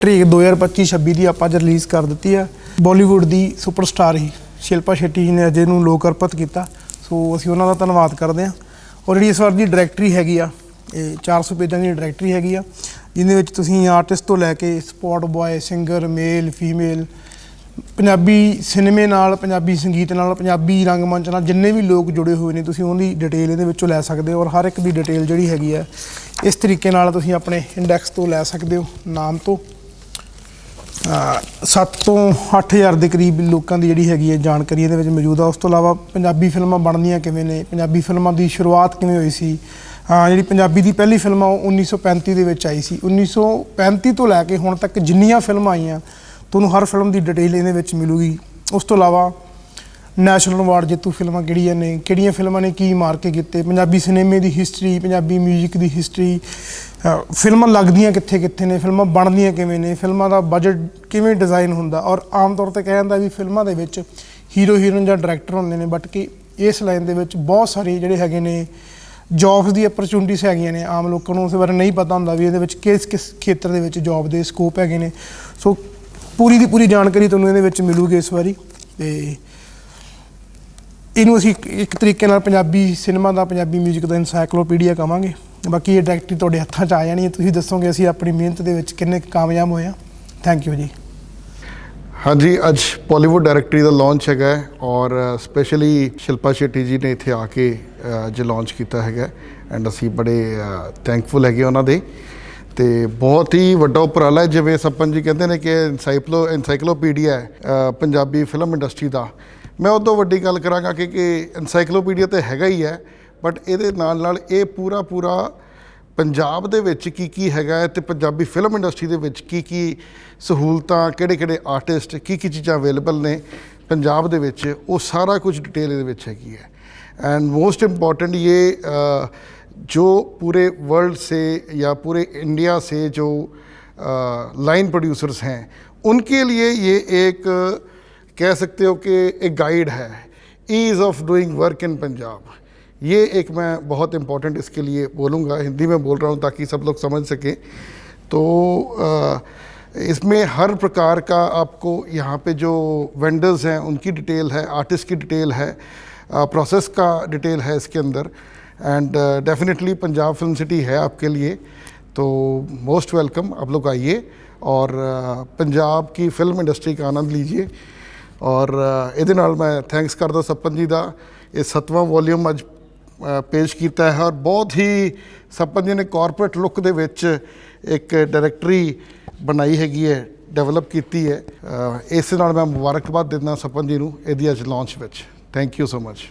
Trek 2025-26 ਦੀ ਆਪਾਂ ਅੱਜ release ਕਰ ਦਿੱਤੀ ਆ। ਬਾਲੀਵੁੱਡ ਦੀ ਸੁਪਰਸਟਾਰ ਹੀ ਸ਼ਿਲਪਾ ਸ਼ੈਟੀ ਜੀ ਨੇ ਅਜੇ ਨੂੰ ਲੋਕ ਅਰਪਿਤ ਕੀਤਾ। ਸੋ ਅਸੀਂ ਉਹਨਾਂ ਦਾ ਧੰਨਵਾਦ ਕਰਦੇ ਹਾਂ। ਔਰ ਜਿਹੜੀ ਇਸ ਵਾਰ ਦੀ ਡਾਇਰੈਕਟਰੀ ਹੈਗੀ ਆ, ਇਹ 400 ਪੇਜਾਂ ਦੀ ਡਾਇਰੈਕਟਰੀ ਹੈਗੀ ਆ, ਜਿਹਦੇ ਵਿੱਚ ਤੁਸੀਂ ਆਰਟਿਸਟ ਤੋਂ ਲੈ ਕੇ sport boy singer male female Punjabi ਸਿਨੇਮੇ ਨਾਲ, ਪੰਜਾਬੀ ਸੰਗੀਤ ਨਾਲ, ਪੰਜਾਬੀ ਰੰਗਮੰਚ ਨਾਲ ਜਿੰਨੇ ਵੀ ਲੋਕ ਜੁੜੇ ਹੋਏ ਨੇ, ਤੁਸੀਂ ਉਹਦੀ ਡਿਟੇਲ ਇਹਦੇ ਵਿੱਚੋਂ ਲੈ ਸਕਦੇ ਹੋ। ਔਰ ਹਰ ਇੱਕ ਦੀ ਡਿਟੇਲ ਜਿਹੜੀ ਹੈਗੀ ਆ, ਇਸ ਤਰੀਕੇ ਨਾਲ ਤੁਸੀਂ ਆਪਣੇ ਇੰਡੈਕਸ ਤੋਂ ਲੈ ਸਕਦੇ ਹੋ, ਨਾਮ ਤੋਂ। 7 ਤੋਂ 8000 ਦੇ ਕਰੀਬ ਲੋਕਾਂ ਦੀ ਜਿਹੜੀ ਹੈਗੀ ਹੈ ਜਾਣਕਾਰੀ ਇਹਦੇ ਵਿੱਚ ਮੌਜੂਦ ਆ। ਉਸ ਤੋਂ ਇਲਾਵਾ ਪੰਜਾਬੀ ਫਿਲਮਾਂ ਬਣਦੀਆਂ ਕਿਵੇਂ ਨੇ? ਪੰਜਾਬੀ ਫਿਲਮਾਂ ਦੀ ਸ਼ੁਰੂਆਤ ਕਿਵੇਂ ਹੋਈ ਸੀ? ਹਾਂ ਜਿਹੜੀ ਪੰਜਾਬੀ ਦੀ ਪਹਿਲੀ ਫਿਲਮ ਆ, ਉਹ 1935 ਦੇ ਵਿੱਚ ਆਈ ਸੀ। 1935 ਤੋਂ ਲੈ ਕੇ ਹੁਣ ਤੱਕ ਜਿੰਨੀਆਂ ਫਿਲਮਾਂ ਆਈਆਂ, ਤੁਹਾਨੂੰ ਹਰ ਫਿਲਮ ਦੀ ਡਿਟੇਲ ਇਹਦੇ ਵਿੱਚ ਮਿਲੂਗੀ। ਉਸ ਤੋਂ ਇਲਾਵਾ ਨੈਸ਼ਨਲ ਅਵਾਰਡ ਜੇਤੂ ਫਿਲਮਾਂ ਕਿਹੜੀਆਂ ਨੇ? ਕਿਹੜੀਆਂ ਫਿਲਮਾਂ ਨੇ? ਕੀ ਮਾਰ ਕੇ ਕੀਤੇ? ਪੰਜਾਬੀ ਸਿਨੇਮੇ ਦੀ ਹਿਸਟਰੀ ਪੰਜਾਬੀ 뮤직 ਦੀ ਹਿਸਟਰੀ ਫਿਲਮਾਂ ਲੱਗਦੀਆਂ ਕਿੱਥੇ ਕਿੱਥੇ ਨੇ? ਫਿਲਮਾਂ ਬਣਦੀਆਂ ਕਿਵੇਂ ਨੇ? ਫਿਲਮਾਂ ਦਾ ਬਜਟ ਕਿਵੇਂ ਡਿਜ਼ਾਈਨ ਹੁੰਦਾ? ਔਰ ਆਮ ਤੌਰ ਤੇ ਕਿਹਾ ਜਾਂਦਾ ਵੀ ਫਿਲਮਾਂ ਦੇ ਵਿੱਚ ਹੀਰੋ ਹੀਰੋਇਨ ਜਾਂ ਡਾਇਰੈਕਟਰ ਹੁੰਦੇ ਨੇ ਬਟ ਕਿ ਇਸ ਲਾਈਨ ਦੇ ਵਿੱਚ ਬਹੁਤ ਸਾਰੇ ਜਿਹੜੇ ਹੈਗੇ ਨੇ ਜੌਬਸ ਦੀ ਅਪਰਚੂਨਿਟੀਜ਼ ਹੈਗੀਆਂ ਨੇ ਆਮ ਲੋਕਾਂ ਨੂੰ। ਉਸ ਬਾਰੇ ਨਹੀਂ ਪਤਾ ਹੁੰਦਾ ਵੀ ਇਹਦੇ ਵਿੱਚ ਕਿਸ ਕਿਸ ਖੇਤਰ ਦੇ ਵਿੱਚ ਜੌਬ ਦੇ ਸਕੋਪ ਹੈਗੇ ਨੇ। ਸੋ ਪੂਰੀ ਦੀ ਪੂਰੀ ਜਾਣਕਾਰੀ ਤੁਹਾਨੂੰ ਇਹਦੇ ਵਿੱਚ ਮਿਲੂਗੀ ਇਸ ਵਾਰੀ। ਤੇ ਇਹਨੂੰ ਅਸੀਂ ਇੱਕ- ਤਰੀਕੇ ਨਾਲ ਪੰਜਾਬੀ ਸਿਨੇਮਾ ਦਾ ਪੰਜਾਬੀ 뮤직 ਦਾ ਐਨਸਾਈਕਲੋਪੀਡੀਆ ਕਵਾਂਗੇ। ਬਾਕੀ ਇਹ ਡਾਇਰੈਕਟਰੀ ਤੁਹਾਡੇ ਹੱਥਾਂ 'ਚ ਆ ਜਾਣੀ ਹੈ। ਤੁਸੀਂ ਦੱਸੋਗੇ ਅਸੀਂ ਆਪਣੀ ਮਿਹਨਤ ਦੇ ਵਿੱਚ ਕਿੰਨੇ ਕੁ ਕਾਮਯਾਬ ਹੋਏ ਆ ਥੈਂਕ ਯੂ ਜੀ। ਹਾਂਜੀ ਅੱਜ ਪੋਲੀਵੁੱਡ ਡਾਇਰੈਕਟਰੀ ਦਾ ਲਾਂਚ ਹੈਗਾ ਔਰ ਸਪੈਸ਼ਲੀ ਸ਼ਿਲਪਾ ਸ਼ੇਟੀ ਜੀ ਨੇ ਇੱਥੇ ਆ ਕੇ ਅ, ਅੱਜ ਲਾਂਚ ਕੀਤਾ ਹੈਗਾ ਐਂਡ ਅਸੀਂ ਬੜੇ ਥੈਂਕਫੁਲ ਹੈਗੇ ਉਹਨਾਂ ਦੇ। ਤੇ ਬਹੁਤ ਹੀ ਵੱਡਾ ਉਪਰਾਲਾ ਜਿਵੇਂ ਸੱਪਨ ਜੀ ਕਹਿੰਦੇ ਨੇ ਕਿ ਐਨਸਾਈਕਲੋ ਐਨਸਾਈਕਲੋਪੀਡੀਆ ਹੈ ਪੰਜਾਬੀ ਫਿਲਮ ਇੰਡਸਟਰੀ ਦਾ। ਮੈਂ ਉਹ ਤੋਂ ਵੱਡੀ ਗੱਲ ਕਰਾਂਗਾ ਕਿ ਕਿ ਐਨਸਾਈਕਲੋਪੀਡੀਆ ਤੇ ਹੈਗਾ ਹੀ ਹੈ ਬਟ ਇਹਦੇ ਨਾਲ ਨਾਲ ਇਹ ਪੂਰਾ ਪੂਰਾ ਪੰਜਾਬ ਦੇ ਵਿੱਚ ਕੀ ਕੀ ਹੈਗਾ ਹੈ ਤੇ ਪੰਜਾਬੀ ਫਿਲਮ ਇੰਡਸਟਰੀ ਦੇ ਵਿੱਚ ਕੀ ਕੀ ਸਹੂਲਤਾਂ ਕਿਹੜੇ ਕਿਹੜੇ ਆਰਟਿਸਟ ਕੀ ਕੀ ਚੀਜ਼ਾਂ ਅਵੇਲੇਬਲ ਨੇ ਪੰਜਾਬ ਦੇ ਵਿੱਚ ਉਹ ਸਾਰਾ ਕੁਝ ਡਿਟੇਲ ਇਹਦੇ ਵਿੱਚ ਹੈਗੀ ਹੈ एंड मोस्ट इम्पॉर्टेंट ये अ, जो पूरे वर्ल्ड से या पूरे इंडिया से जो लाइन प्रोड्यूसर्स हैं उनके लिए ये एक अ, कह सकते हो कि एक गाइड है ease of doing work in Punjab ये एक मैं बहुत इम्पोर्टेंट इसके लिए बोलूँगा, हिंदी में बोल रहा हूँ ताकि सब लोग समझ सकें। तो इसमें हर प्रकार का आपको यहाँ पे जो वेंडर्स हैं, उनकी डिटेल है आर्टिस्ट की डिटेल है प्रोसेस का डिटेल है इसके अंदर। And definitely Punjab film city है आपके लिए तो मोस्ट वेलकम आप लोग आइए। और पंजाब की फ़िल्म इंडस्ट्री का आनंद लीजिए। ਔਰ ਇਹਦੇ ਨਾਲ ਮੈਂ ਥੈਂਕਸ ਕਰਦਾ ਸੱਪਨ ਜੀ ਦਾ। ਇਹ ਸੱਤਵਾਂ ਵੋਲੀਅਮ ਅੱਜ ਪੇਸ਼ ਕੀਤਾ ਹੈ ਔਰ ਬਹੁਤ ਹੀ ਸੱਪਨ ਜੀ ਨੇ ਕਾਰਪੋਰੇਟ ਲੁੱਕ ਦੇ ਵਿੱਚ ਇੱਕ ਡਾਇਰੈਕਟਰੀ ਬਣਾਈ ਹੈਗੀ ਹੈ ਡਿਵੈਲਪ ਕੀਤੀ ਹੈ। ਇਸ ਨਾਲ ਮੈਂ ਮੁਬਾਰਕਬਾਦ ਦਿੰਦਾ ਸੱਪਨ ਜੀ ਨੂੰ ਇਹਦੀ ਅੱਜ ਲਾਂਚ ਵਿੱਚ। Thank you so much